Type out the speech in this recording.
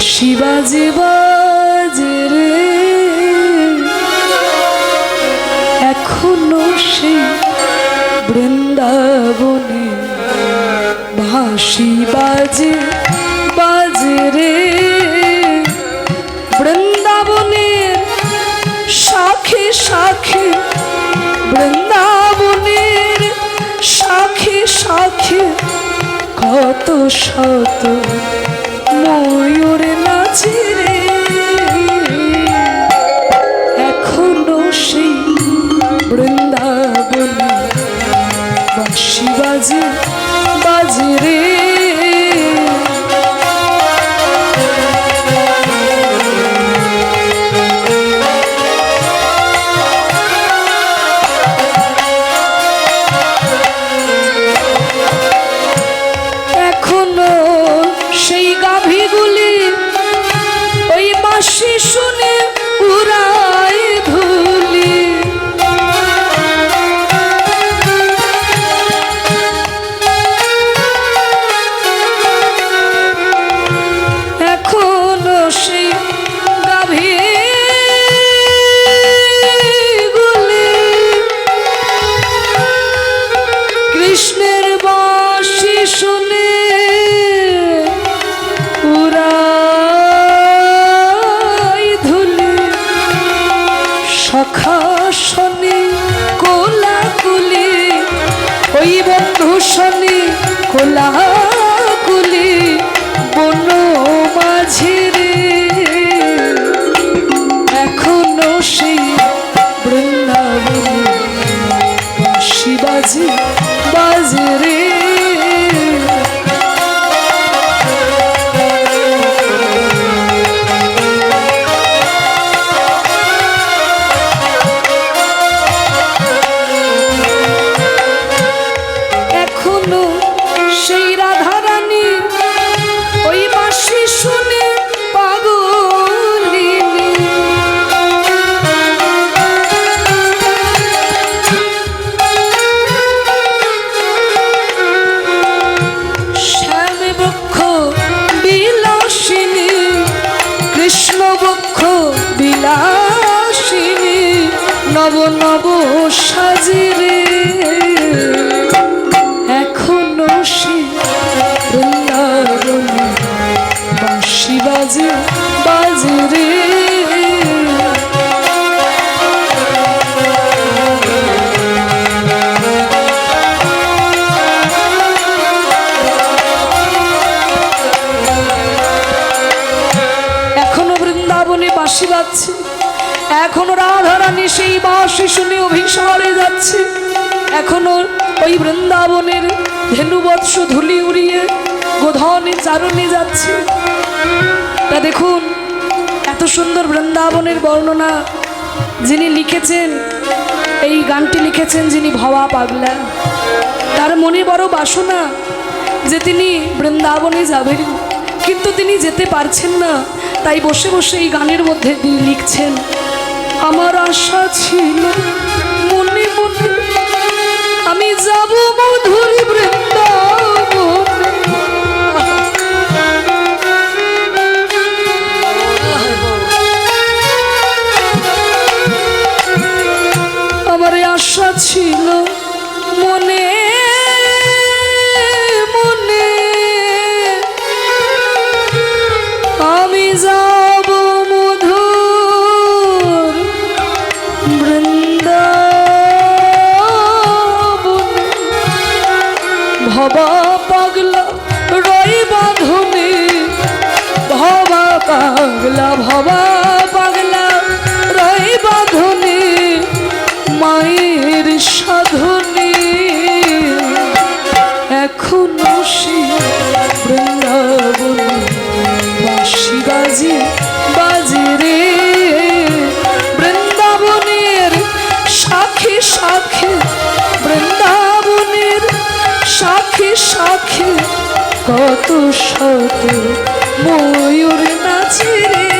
বাঁশি বাজে রে। এখনও সেই বৃন্দাবনে ভাসি বাজে বাজে রে। বৃন্দাবনের শাখে শাখে বৃন্দাবনের শাখে শাখে কত শত ময়ূর বাজে রে এখনও সেই গাভীগুলি ওই বাঁশি ওই বন্ধু শনি কোলাকুলি বন মাঝে এখনও সেই বৃন্দাবন শিবাজি বাজে সেই রাধারানী ওই বাঁশি শুনে বিলাসিনী কৃষ্ণ বক্ষ বিলাসিনী নব নব সাজিরে বৃন্দাবনে বাঁশি বাজছে। এখনও রাধারানী সেই বাঁশি শুনে অভিসারে যাচ্ছে। এখনও ওই বৃন্দাবনের ধেনুবৎস ধুলি উড়িয়ে গোধনে চারণে যাচ্ছে। তা দেখুন, এত সুন্দর বৃন্দাবনের বর্ণনা যিনি লিখেছেন, এই গানটি লিখেছেন যিনি ভবা পাগলা। তার মনে বড় বাসনা যে তিনি বৃন্দাবনে যাবেন, কিন্তু তিনি যেতে পারছেন না। তাই বসে বসে এই গানের মধ্যে তিনি লিখছেন, আমার আশা ছিল মনে মনে আমি যাব মধুর আমার আশা ছিল মনে সাধনে। এখনও সে বৃন্দাবনে বাঁশি বাজে বাজে রে। বৃন্দাবনের সাখে সাখে বৃন্দাবনের সাখে সাখে কত শত ময়ূর নাচে রে।